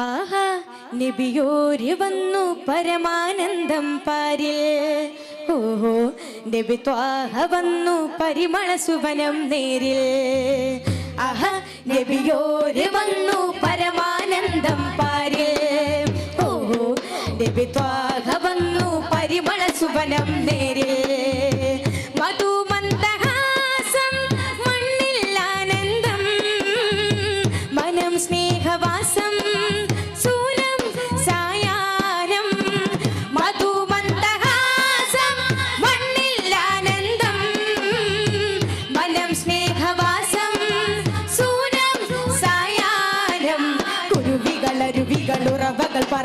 ആഹാ നബിയോര് വന്നു പരമാനന്ദം പാരിൽ. ഓഹോ നബി ത്വാഹ വന്നു പരിമള സുവനം നേരിൽ. ആഹാ നബിയോര് വന്നു പരമാനന്ദം പാരിൽ. ഓഹോ നബി ത്വാഹ വന്നു പരിമള സുവനം നേരിൽ.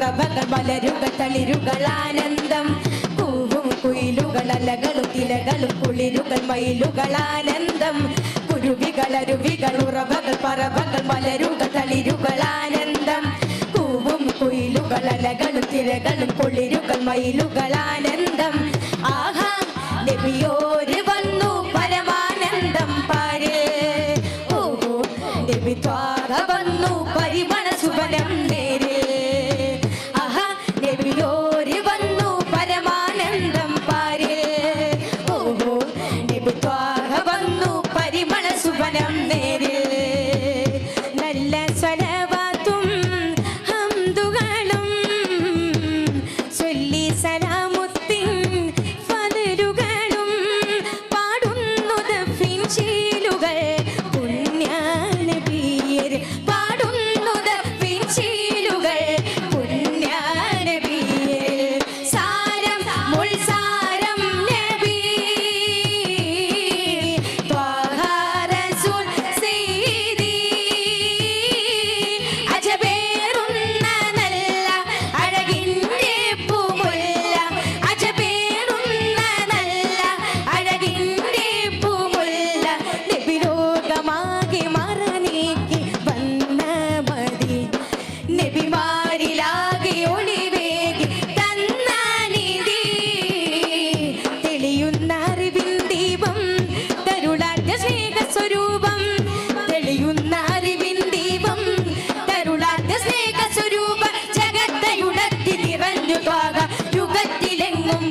പറവകൾ മലരുകൾ തളിരുകളാനന്ദം പൂവും കുയിലുകൾ അലകളും തിലകളും കുളിരുകൾ മയിലുകൾ ആനന്ദം. കുരുവികൾ അരുവികൾ ഉറവകൾ പറവകൾ മലരുകൾ തളിരുകൾ പൂവും കുയിലുകൾ അലകളും തിരകളും കുളിരുകൾ മയിലുകൾ ആഹാ നബിയോര നേരെ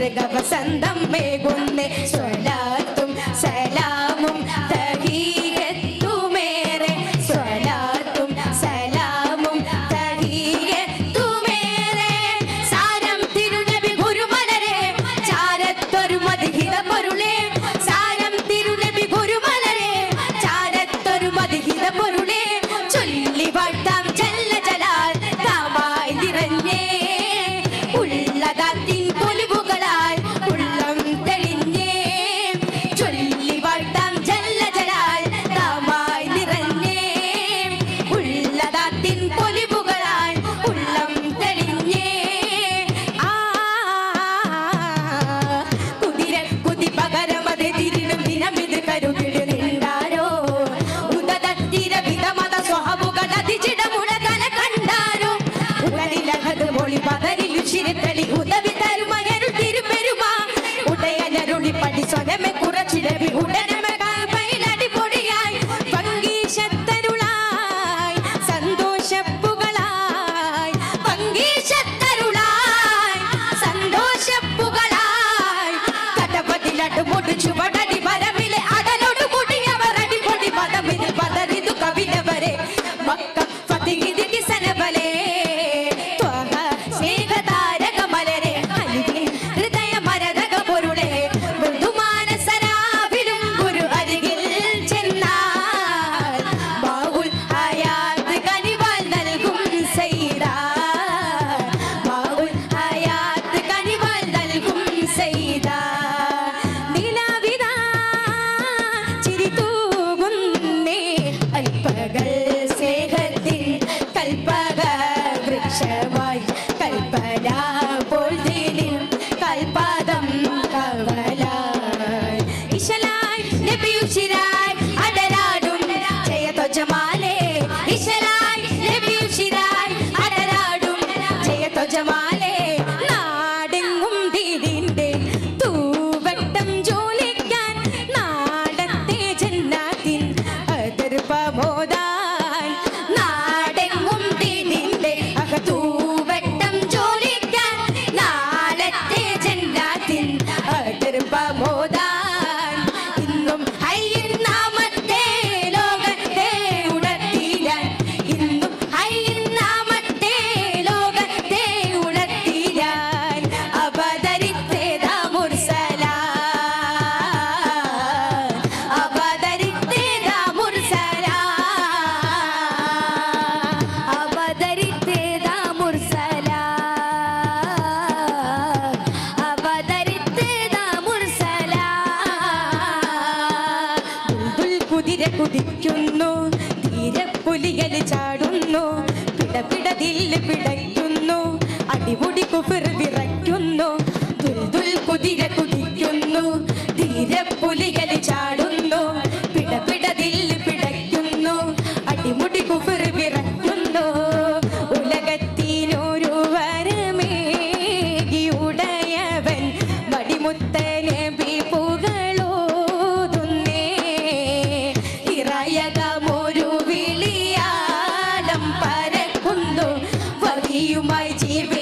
സർഗവസന്തം മേകുന്നേ സ്വര കരുതിടും 막 പുലികൾ ചാടുന്നു. പിടപിടതിൽ പിടയ്ക്കുന്നു. അടിമുടി കുഫിർ വിറയ്ക്കുന്നു. ദുൽദുൽ കുതിര കുതിര TV.